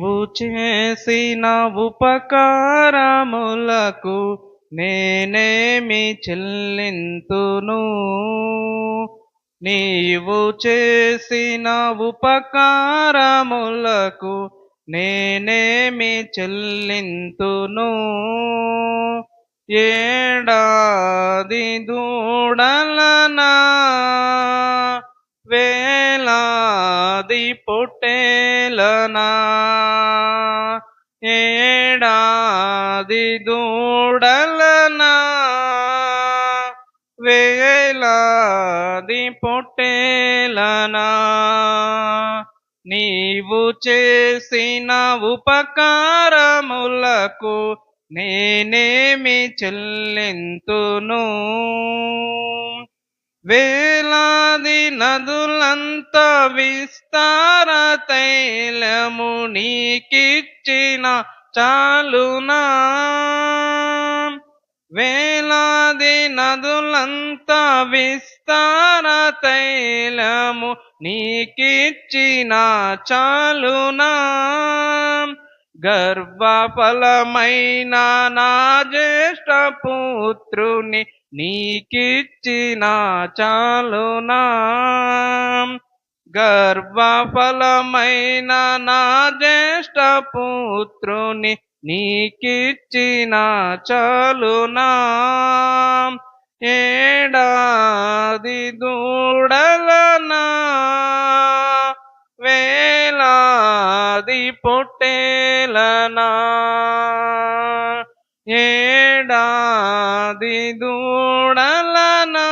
నీవు చేసిన ఉపకారములకు నేనేమి చెల్లింతును? నీవు చేసిన ఉపకారములకు నేనేమి చెల్లింతును? ఏడాది దూడలనా వేలాది పొట్టు ఏడాది దూడలనా వేలాది పొట్టేలనా? నీవు చేసిన ఉపకారములకు నేనేమి చెల్లింతును? నది నదులంత విస్తార తైలము నీకిచ్చిన చాలునా? వేలాది నదులంత విస్తార తైలము నీకిచ్చిన చాలునా? గర్వఫలమైన నా జ్యేష్ఠ పుత్రుని నీకిచ్చిన చాలునా. గర్వఫలమైన నా జ్యేష్ఠ పుత్రుని నీకిచ్చిన చాలునా. ఏడాది దూడలనా పొట్టేలనా? ఏడాది దూడలనా?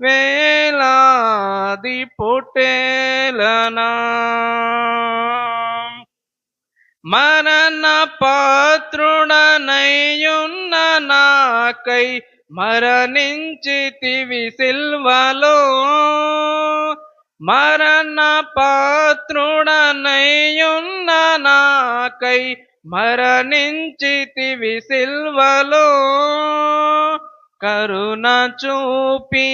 వేలాది పొట్టేలనా? మరణ పాత్రుడనయ్యున్న నాకై మరణించితివి సిల్వలో. మరణ పాత్రుడనయ్యున్న నాకై మరణించితివి సిల్వలో కరుణ చూపి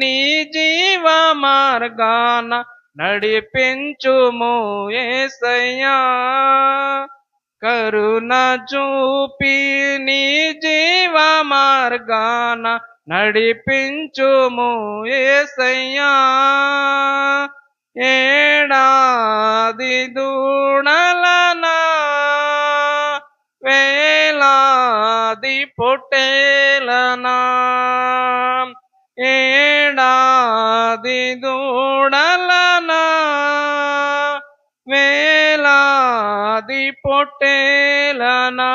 నీ జీవ మార్గాన నడిపించుము ఏసయ్యా కరుణ చూపి నీ జీవ మార్గాన నడిపించుము ఏసయ్యా ఏడాది దూడలనా వేలాది పొట్టేలనా ఏడాది దూడలనా వేలాది పొట్టేలనా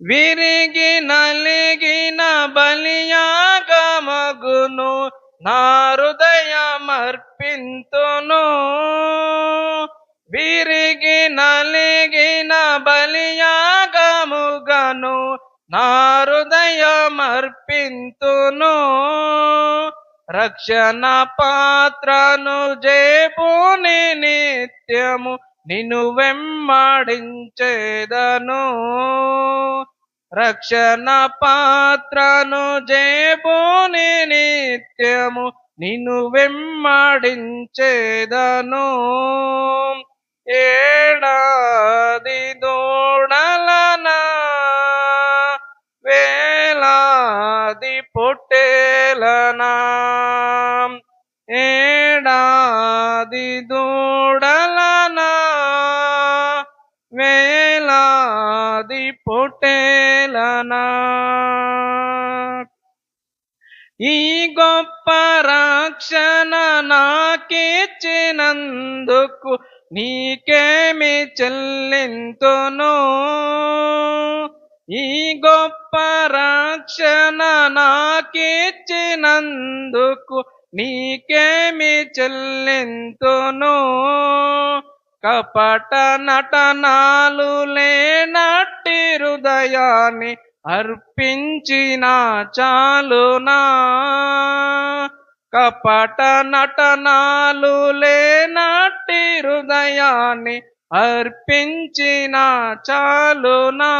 విరిగి నలిగిన బలియాగమగును నా హృదయమర్పింతును. విరిగి నలిగిన బలియాగముగను నా హృదయమర్పింతును. రక్షణ పాత్రను జేపుని నిత్యము నిన్ను వెంబడించేదను. రక్షణ పాత్రను జేబోని నిత్యము నిన్ను వెమ్మడించేదను ఏడాది దూడలనా వేలాది పొట్టేలనా. ఏడాది దూడ పొట్టేలనా ఈ గొప్ప రక్షణ నాకిచ్చినందుకు నీకేమి చెల్లింతును? ఈ గొప్ప రక్షణ నాకిచ్చినందుకు నీకేమి చెల్లింతును? కపట నటనాలు లేనట లేనట్టి హృదయాన్ని అర్పించిన చాలునా. కపట నటనాలు లేనట్టి హృదయాన్ని అర్పించిన చాలునా.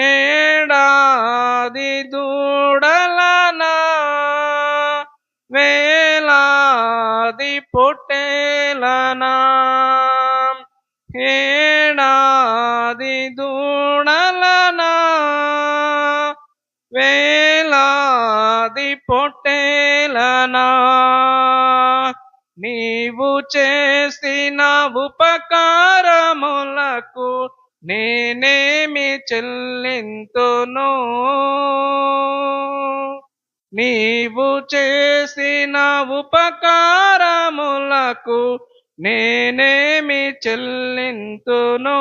ఏడాది దూడలనా వేలాది పొట్టేలనా. ఏడాది దూడలనా వేలాది పొట్టేలనా? నీవు చేసిన ఉపకారములకు నేనేమి చెల్లింతును? నీవు చేసిన ఉపకారములకు నేనేమి చెల్లింతును?